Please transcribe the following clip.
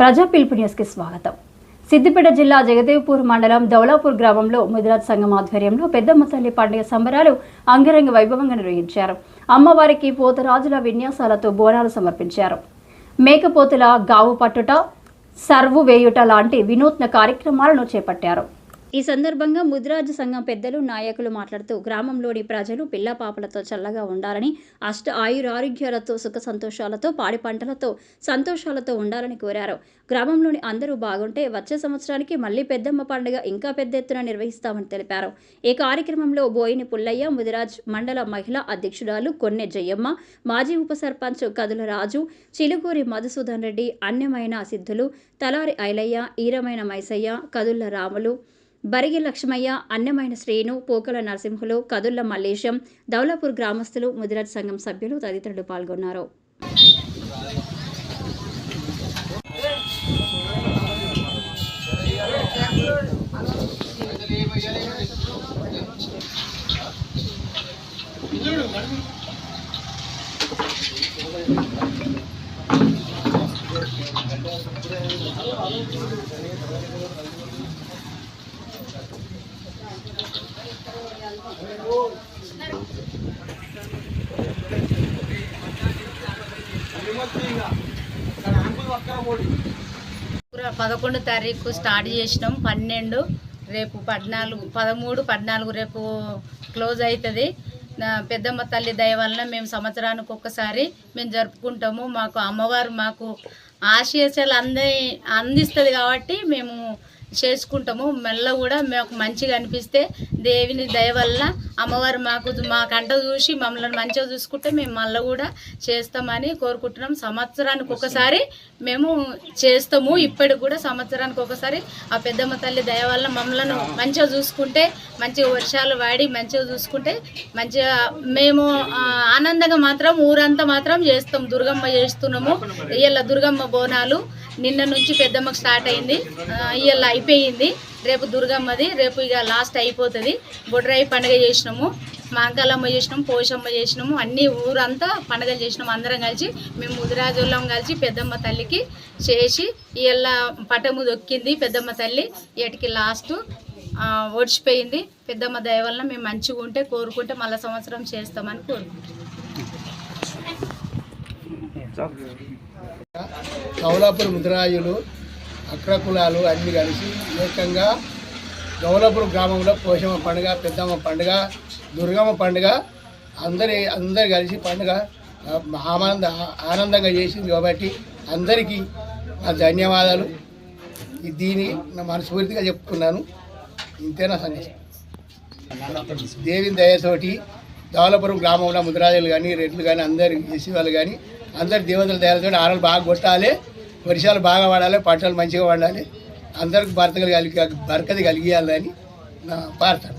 ప్రజా పిలుపు న్యూస్కి స్వాగతం. సిద్దిపేట జిల్లా జగదేవ్పూర్ మండలం దౌలాపూర్ గ్రామంలో ముదిరాజ్ సంఘం ఆధ్వర్యంలో పెద్దమ్మ తల్లి పండుగ సంబరాలు అంగరంగ వైభవంగా నిర్వహించారు. అమ్మవారికి పోతరాజుల విన్యాసాలతో బోనాలు సమర్పించారు. మేకపోతుల గావు పట్టుట సర్వు వేయుట లాంటి వినూత్న కార్యక్రమాలను చేపట్టారు. ఈ సందర్భంగా ముదిరాజు సంఘం పెద్దలు నాయకులు మాట్లాడుతూ గ్రామంలోని ప్రజలు పిల్ల పాపలతో చల్లగా ఉండాలని అష్ట ఆయురారోగ్యాలతో సుఖ సంతోషాలతో పాడి పంటలతో సంతోషాలతో ఉండాలని కోరారు. గ్రామంలోని అందరూ బాగుంటే వచ్చే సంవత్సరానికి మళ్ళీ పెద్దమ్మ పండుగ ఇంకా పెద్ద ఎత్తున నిర్వహిస్తామని తెలిపారు. ఈ కార్యక్రమంలో బోయిని పుల్లయ్య ముదిరాజ్ మండల మహిళా అధ్యక్షురాలు కొన్నె జయమ్మ మాజీ ఉప సర్పంచ్ కదుల రాజు చిలుకూరి మధుసూదన్ రెడ్డి అన్యమైన సిద్ధులు తలారి ఐలయ్య ఈరమైన మైసయ్య కదుల రాములు బరిగి లక్ష్మయ్య అన్నమైన శ్రేణు పోకల నరసింహులు కదుళ్ళ మల్లేశం దౌలాపూర్ గ్రామస్తులు ముదిరాజ్ సంఘం సభ్యులు తదితరులు పాల్గొన్నారు. పదకొండు తారీఖు స్టార్ట్ చేసినాం పన్నెండు రేపు పద్నాలుగు పదమూడు పద్నాలుగు రేపు క్లోజ్ అవుతుంది పెద్దమ్మ తల్లి దయ వలన మేము సంవత్సరానికి ఒక్కసారి మేము జరుపుకుంటాము. మాకు అమ్మవారు మాకు ఆశీస్సులు అంది అందిస్తుంది కాబట్టి మేము చేసుకుంటాము. మెల్ల కూడా మాకు మంచిగా అనిపిస్తే దేవిని దయ వల్ల అమ్మవారు మాకు మా కంట చూసి మమ్మల్ని మంచిగా చూసుకుంటే మేము మళ్ళీ కూడా చేస్తామని కోరుకుంటున్నాం. సంవత్సరానికి ఒకసారి మేము చేస్తాము. ఇప్పటికి కూడా సంవత్సరానికి ఒకసారి ఆ పెద్దమ్మ తల్లి దయ వల్ల మమ్మల్ని మంచిగా చూసుకుంటే మంచిగా వర్షాలు వాడి మంచిగా చూసుకుంటే మంచిగా మేము ఆనందంగా మాత్రం ఊరంతా మాత్రం చేస్తాం. దుర్గమ్మ చేస్తున్నాము. ఇవాళ దుర్గమ్మ బోనాలు నిన్న నుంచి పెద్దమ్మకు స్టార్ట్ అయింది. ఇవాళ అయిపోయింది. రేపు దుర్గమ్మది రేపు ఇక లాస్ట్ అయిపోతుంది. బొడ్రాయి పండుగ చేసినాము. మాంకాలమ్మ చేసినాము పోషమ్మ చేసినాము. అన్ని ఊరంతా పండుగలు చేసినాము. అందరం కలిసి మేము ముదిరాజుల్లం కలిసి పెద్దమ్మ తల్లికి చేసి ఇవాళ పటము దొక్కింది పెద్దమ్మ తల్లి. ఇటుకి లాస్ట్ ఓడిచిపోయింది. పెద్దమ్మ దయ వలన మేము మంచిగా ఉంటే కోరుకుంటే మళ్ళీ సంవత్సరం చేస్తామని కోరుకుంటున్నాం. కౌలాపురం ముద్రాయులు అక్రకులాలు అన్ని కలిసి ఏకంగా గౌలాపురం గ్రామంలో పోషమ్మ పండుగ పెద్దమ్మ పండుగ దుర్గమ్మ పండుగ అందరి అందరు కలిసి పండుగ ఆనంద ఆనందంగా చేసింది కాబట్టి అందరికీ నా ధన్యవాదాలు. దీని నా మనస్ఫూర్తిగా చెప్పుకున్నాను. ఇంతేనా సందేశం దేవిని దయతోటి ధవలపురం గ్రామంలో ముద్రాజులు కానీ రెడ్లు కానీ అందరు ఎసి వాళ్ళు కానీ అందరు దేవతల దయలతో ఆరలు బాగా కొట్టాలి. వర్షాలు బాగా పడాలి పంటలు మంచిగా పండాలి. అందరికి భర్తలు కలిగి బరకది కలిగియాలని నా ప్రార్థన.